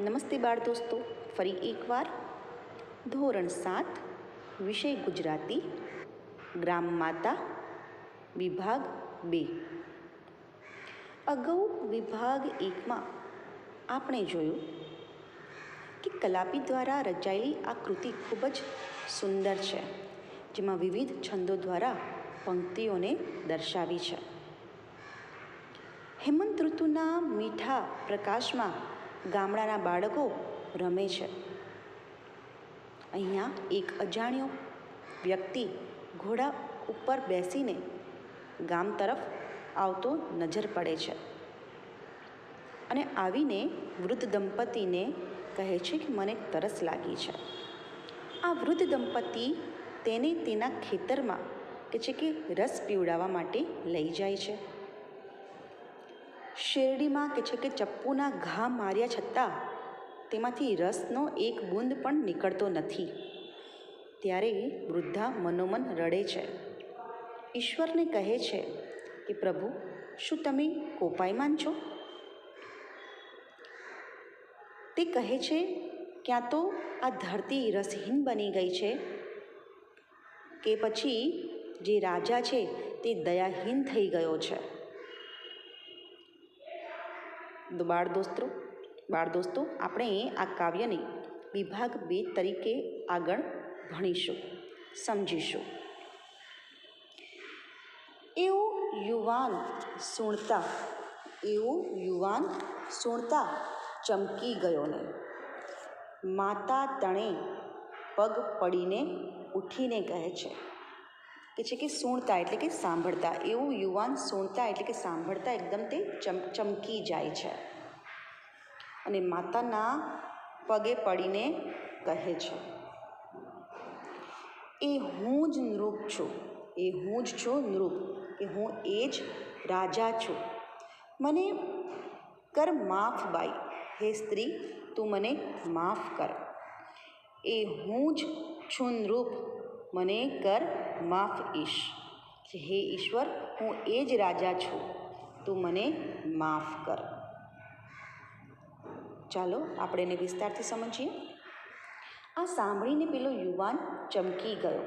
નમસ્તે બાળ દોસ્તો, ફરી એકવાર. ધોરણ સાત, વિષય ગુજરાતી, ગ્રામ માતા, વિભાગ બે. અગાઉ વિભાગ એકમાં આપણે જોયું કે કલાપી દ્વારા રચાયેલી આ કૃતિ ખૂબ જ સુંદર છે, જેમાં વિવિધ છંદો દ્વારા પંક્તિઓને દર્શાવી છે. હેમંત ઋતુના મીઠા પ્રકાશમાં ગામડાના બાળકો રમે છે. અહીંયા એક અજાણ્યો વ્યક્તિ ઘોડા ઉપર બેસીને ગામ તરફ આવતો નજર પડે છે અને આવીને વૃદ્ધ દંપતીને કહે છે કે મને તરસ લાગી છે. આ વૃદ્ધ દંપતી તેને તેના ખેતરમાં કે છે કે રસ પીવડાવવા માટે લઈ જાય છે. શેરડીમાં કે છે કે ચપ્પુના ઘા માર્યા છતાં તેમાંથી રસનો એક બૂંદ પણ નીકળતો નથી. ત્યારે વૃદ્ધા મનોમન રડે છે. ઈશ્વરને કહે છે કે, પ્રભુ, શું તમે કોપાયમાન છો? તે કહે છે, ક્યાં તો આ ધરતી રસહીન બની ગઈ છે, કે પછી જે રાજા છે તે દયાહીન થઈ ગયો છે. બાળ દોસ્તો બાળ દોસ્તો, આપણે આ કાવ્યને વિભાગ બે તરીકે આગળ ભણીશું, સમજીશું. એવું યુવાન સુણતા, એવું યુવાન સુણતા ચમકી ગયો ને. માતા તણે પગ પડીને ઉઠીને કહે છે કે છે કે સુણતા એટલે કે સાંભળતા. એવું યુવાન સુણતા એટલે કે સાંભળતા એકદમ તે ચમ, ચમકી જાય છે. અને માતાના પગે પડીને કહે છે, એ હું જ નૃપ છું, એ હું જ છું નૃપ કે હું એ જ રાજા છું. મને કર માફ બાઈ, હે સ્ત્રી, તું મને માફ કર. એ હું જ છું નૃપ મને કર, માફ ઈશ. હે ઈશ્વર, હું એ જ રાજા છું. તું મને માફ કર. ચાલો, આપણે એને વિસ્તારથી સમજીએ. આ સાંભળીને પેલો યુવાન ચમકી ગયો.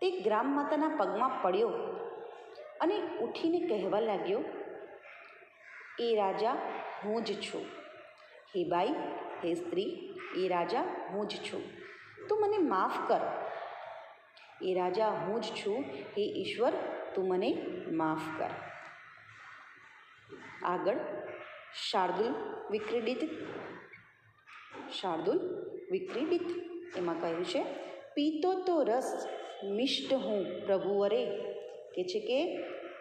તે ગ્રામ માતાના પગમાં પડ્યો અને ઉઠીને કહેવા લાગ્યો, એ રાજા, હું જ છું. હે બાઈ હે સ્ત્રી, એ રાજા, હું જ છું. તું મને માફ કર. એ રાજા, હું જ છું. હે ઈશ્વર, તું મને માફ કર. આગળ શાર્દુલ વિક્રીડિત. શાર્દુલ વિક્રીડિત. એમાં કહ્યું છે, પીતો તો રસ મિષ્ટ હું પ્રભુ અરે કે છે કે,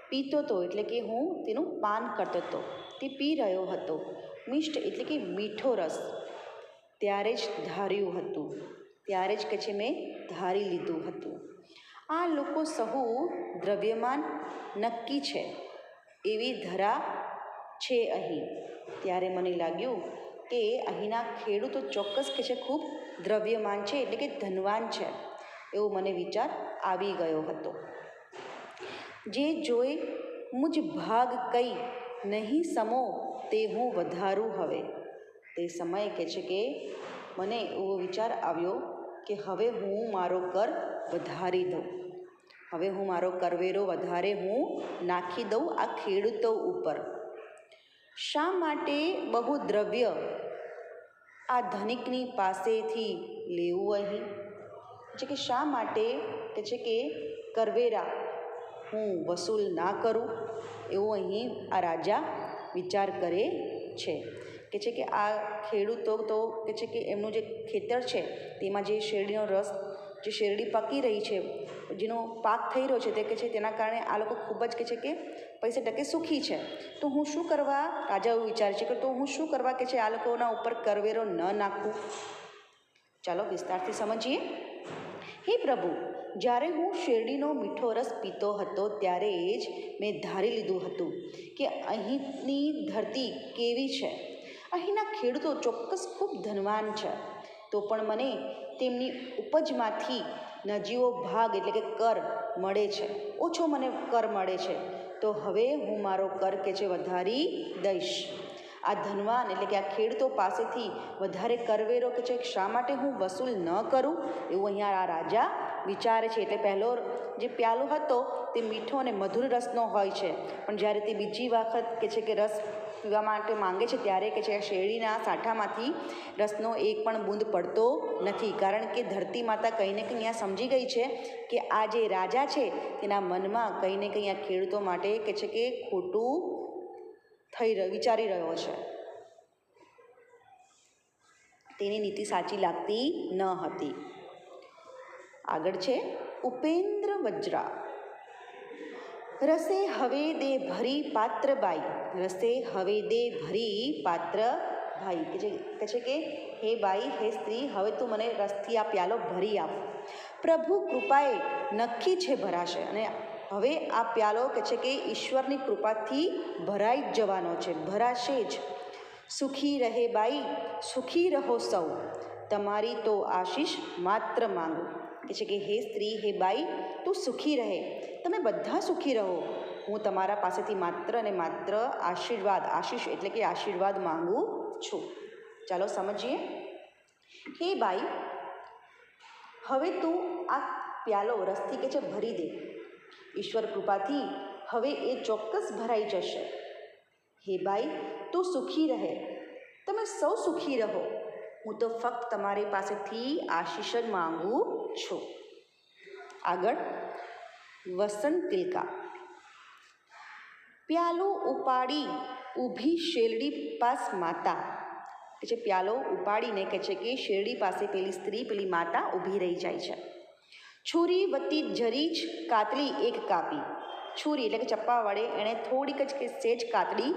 પીતો તો એટલે કે હું તેનું પાન કરતો હતો. તે પી રહ્યો હતો. મિષ્ટ એટલે કે મીઠો રસ. ત્યારે જ ધાર્યું હતું. ત્યારે જ કે છે મેં ધારી લીધું હતું. આ લોકો સહુ દ્રવ્યમાન નક્કી છે, એવી ધરા છે અહીં. ત્યારે મને લાગ્યું કે અહીંના ખેડૂતો ચોક્કસ કે છે ખૂબ દ્રવ્યમાન છે, એટલે કે ધનવાન છે, એવો મને વિચાર આવી ગયો હતો. જે જોઈ મુજ ભાગ કઈ નહીં સમો તે હું વધારું હવે. તે સમયે કે છે કે મને એવો વિચાર આવ્યો કે હવે હું મારો કર વધારી દઉં. હવે હું મારો કરવેરો વધારે હું નાખી દઉં આ ખેડૂતો ઉપર. શા માટે બહુ દ્રવ્ય આ ધનિકની પાસેથી લેવું અહીં? છે કે શા માટે? કે છે કે કરવેરા હું વસૂલ ના કરું? એવું અહીં આ રાજા વિચાર કરે છે. કે છે કે આ ખેડૂતો તો કે છે કે એમનું જે ખેતર છે, તેમાં જે શેરડીનો રસ, જે શેરડી પકી રહી છે, જેનો પાક થઈ રહ્યો છે તે કે છે તેના કારણે આ લોકો ખૂબ જ કે છે કે પૈસે ટકે સુખી છે. તો હું શું કરવા રાજા એવું વિચારે છે કે તો હું શું કરવા કે છે આ લોકોના ઉપર કરવેરો ન નાખું? ચાલો વિસ્તારથી સમજીએ. હે પ્રભુ, જ્યારે હું શેરડીનો મીઠો રસ પીતો હતો ત્યારે જ મેં ધારી લીધું હતું કે અહીંની ધરતી કેવી છે? અહીંના ખેડૂતો ચોક્કસ ખૂબ ધનવાન છે. તો પણ મને તેમની ઉપજમાંથી નજીવો ભાગ એટલે કે કર મળે છે. ઓછો મને કર મળે છે. તો હવે હું મારો કર કે છે વધારી દઈશ. આ ધનવાન એટલે કે આ ખેડૂતો પાસેથી વધારે કરવેરો કે છે શા માટે હું વસૂલ ન કરું, એવું અહીંયા આ રાજા વિચારે છે. એટલે પહેલો જે પ્યાલો હતો તે મીઠો અને મધુર રસનો હોય છે. પણ જ્યારે તે બીજી વખત કે છે કે રસ પીવા માટે માંગે છે ત્યારે કે છે શેરડીના સાંઠામાંથી રસનો એક પણ બૂંદ પડતો નથી. કારણ કે ધરતી માતા કંઈ ને કંઈ સમજી ગઈ છે કે આ જે રાજા છે તેના મનમાં કંઈ ને કંઈ ખેડૂતો માટે કે છે કે ખોટું થઈ રહ્યું વિચારી રહ્યો છે. તેની નીતિ સાચી લાગતી ન હતી. આગળ છે ઉપેન્દ્ર વજ્રા. રસે હવે દે ભરી પાત્ર બાઈ. રસે હવે દે ભરી પાત્ર ભાઈ. કે જે કહે છે કે, હે બાઈ, હે સ્ત્રી, હવે તું મને રસથી આ પ્યાલો ભરી આપ. પ્રભુ કૃપાએ નક્કી છે ભરાશે. અને હવે આ પ્યાલો કે છે કે, ઈશ્વરની કૃપાથી ભરાઈ જ જવાનો છે, ભરાશે જ. સુખી રહે બાઈ, સુખી રહો સૌ. તમારી તો આશીષ માત્ર માંગો. કે છે કે, હે સ્ત્રી, હે બાઈ, તું સુખી રહે. તમે બધા સુખી રહો. હું તમારા પાસેથી માત્ર અને માત્ર આશીર્વાદ, આશીષ એટલે કે આશીર્વાદ માંગુ છું. ચાલો સમજીએ. હે બાઈ, હવે તું આ પ્યાલો રસથી કે છે ભરી દે. ઈશ્વર કૃપાથી હવે એ ચોક્કસ ભરાઈ જશે. હે બાઈ, તું સુખી રહે. તમે સૌ સુખી રહો. હું તો ફક્ત તમારી પાસેથી આશીષ જ માંગુ છું. આગળ વસંત તિલકા. પ્યાલો ઉપાડી ઊભી શેરડી પાસ માતા. કે છે પ્યાલો ઉપાડીને કહે છે કે શેરડી પાસે પેલી સ્ત્રી, પેલી માતા ઊભી રહી જાય છે. છુરી વતી જરી જ કાતલી એક કાપી. છુરી એટલે કે ચપ્પા વડે એણે થોડીક જ કે સેજ કાતડી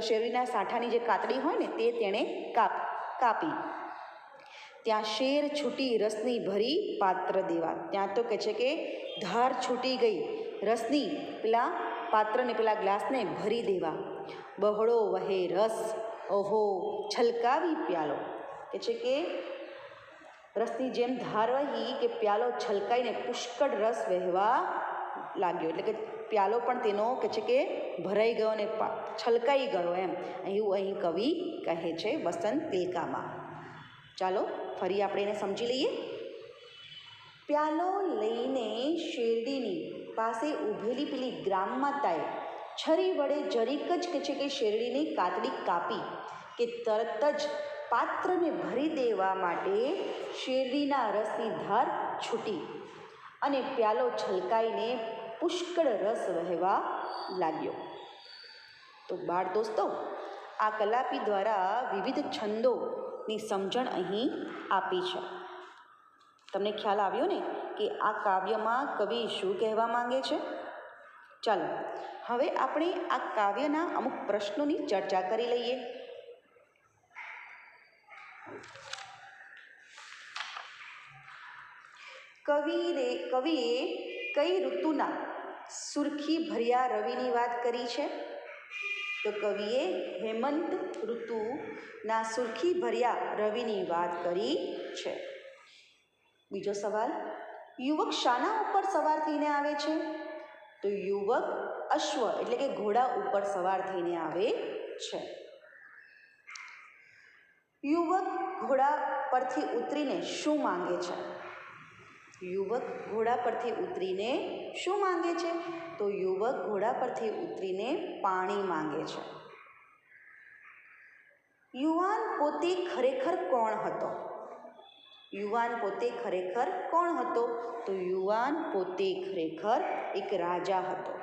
શેરડીના સાંઠાની જે કાતડી હોય ને તે તેણે કાપ, કાપી. ત્યાં શેર છૂટી રસની ભરી પાત્ર દેવા. ત્યાં તો કહે છે કે ધાર છૂટી ગઈ રસની, પેલા પાત્રને, પેલા ગ્લાસને ભરી દેવા. બહળો વહે રસ, ઓહો, છલકાવી પ્યાલો. કે છે કે રસની જેમ ધાર વહી કે પ્યાલો છલકાઈને પુષ્કળ રસ વહેવા લાગ્યો. એટલે કે પ્યાલો પણ તેનો કે છે કે ભરાઈ ગયો ને છલકાઈ ગયો એમ. એવું અહીં કવિ કહે છે વસંત તિલકામાં. ચાલો ફરી આપણે એને સમજી લઈએ. પ્યાલો લઈને શેરડીની પાસે ઊભેલી પેલી ગ્રામ માતાએ છરી વડે જરીક જ કે છે કે શેરડીની કાતડી કાપી કે તરત જ પાત્રને ભરી દેવા માટે શેરડીના રસની ધાર છૂટી અને પ્યાલો છલકાઈને પુષ્કળ રસ વહેવા લાગ્યો. તો બાળ દોસ્તો, આ કલાપી દ્વારા વિવિધ છંદોની સમજણ અહીં આપી છે. તમને ખ્યાલ આવ્યો ને કે આ કાવ્યમાં કવિ શું કહેવા માંગે છે? ચાલો, હવે આપણે આ કાવ્યના અમુક પ્રશ્નોની ચર્ચા કરી લઈએ. કવિએ કવિએ કઈ ઋતુના સુરખી ભર્યા રવિની વાત કરી છે? તો કવિએ હેમંત ઋતુના સુરખી ભર્યા રવિની વાત કરી છે. બીજો સવાલ, યુવક શાના ઉપર સવાર થઈને આવે છે? તો યુવક અશ્વ એટલે કે ઘોડા ઉપર સવાર થઈને આવે છે. યુવક ઘોડા પરથી ઉતરીને શું માંગે છે? યુવક ઘોડા પરથી ઉતરીને શું માંગે છે? તો યુવક ઘોડા પરથી ઉતરીને પાણી માંગે છે. યુવાન પોતે ખરેખર કોણ હતો? યુવાન પોતે ખરેખર કોણ હતો? તો યુવાન પોતે ખરેખર એક રાજા હતો.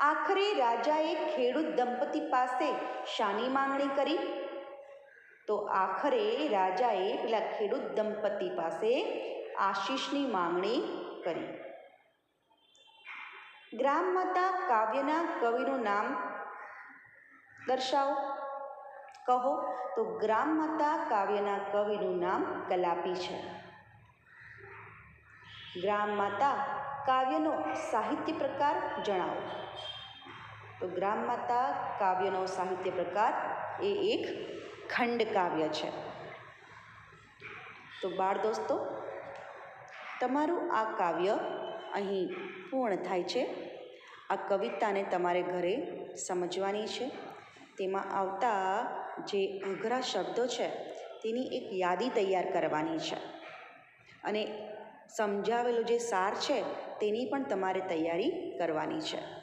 આખરે રાજાએ ખેડૂત દંપતી પાસે શાની માંગણી કરી. તો આખરે રાજાએ પેલા ખેડૂત દંપતી પાસે આશીષની માંગણી કરી. ગ્રામ માતા કાવ્યના કવિનું નામ દર્શાવો. કહો, તો ગ્રામ માતા કાવ્યના કવિનું નામ કલાપી છે. ગ્રામ માતા કાવ્યનો સાહિત્ય પ્રકાર જણાવો. તો ગ્રામ માતા કાવ્યનો સાહિત્ય પ્રકાર એ એક ખંડ કાવ્ય છે. તો બાળ દોસ્તો, તમારું આ કાવ્ય અહીં પૂર્ણ થાય છે. આ કવિતાને તમારે ઘરે સમજવાની છે. તેમાં આવતા જે અઘરા શબ્દો છે, તેની એક યાદી તૈયાર કરવાની છે. અને સમજાવેલો જે સાર છે, તેની પણ તમારે તૈયારી કરવાની છે.